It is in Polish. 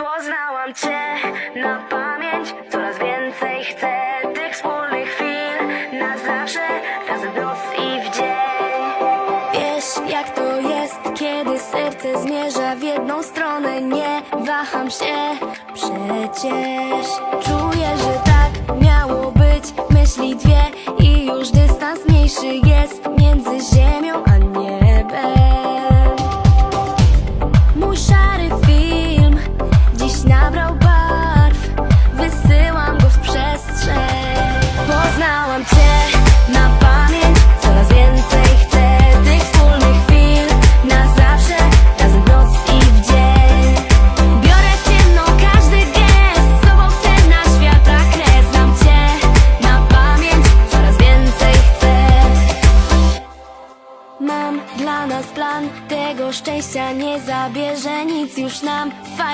Poznałam cię na pamięć. Coraz więcej chcę tych wspólnych chwil. Na zawsze, razem w noc i w dzień. Wiesz jak to jest, kiedy serce zmierza w jedną stronę. Nie waham się, przecież Czuję, że tak miało być. Myśli dwie i już dystans mniejszy jest Między ziemią Na pamięć. Coraz więcej chcę tych wspólnych chwil. Na zawsze, razem w i w dzień. Biorę w ciemno każdy gest. Z sobą chcę na świata kres. Znam cię na pamięć. Coraz więcej chcę. Mam dla nas plan, tego szczęścia nie zabierze nic. Już nam fajnie.